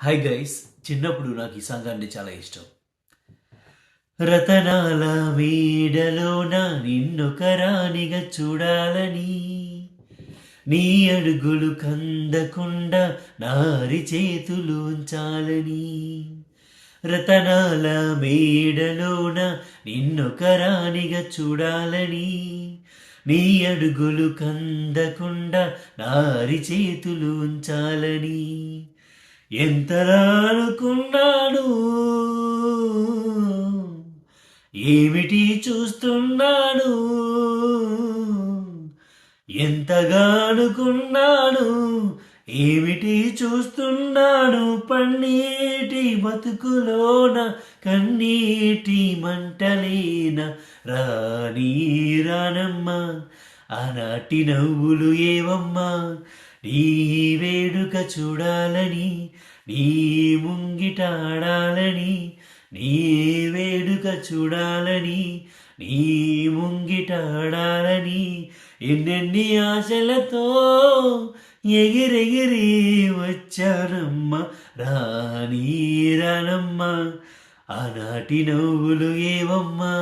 Hi guys చిన్నప్పుడు నాకు ఈ సాంగ్ అంటే చాలా ఇష్టం. రతనాల వీడలోన నిన్నొక రాణిగా చూడాలని నీ అడుగులు కందకుండా నారి చేతులు ఉంచాలని రతనాల మేడలోన నిన్నొక రాణిగా చూడాలని నీ అడుగులు కందకుండా నారి చేతులు ఉంచాలని ఎంతలా అనుకున్నాడు ఏమిటి చూస్తున్నాడు? ఎంతగా అనుకున్నాడు ఏమిటి చూస్తున్నాడు? పన్నీటి బతుకులోన కన్నీటి మంటలేన రాని రానమ్మ. ఆనాటి నవ్వులు ఏవమ్మా? నీ వేడుక చూడాలని నీ ముంగిట ఆడాలని నీ వేడుక చూడాలని నీ ముంగిట ఆడాలని ఎన్నెన్ని ఆశలతో ఎగిరెగిరి వచ్చానమ్మ రానీ రానమ్మ ఆనాటి నవ్వులు ఏవమ్మా?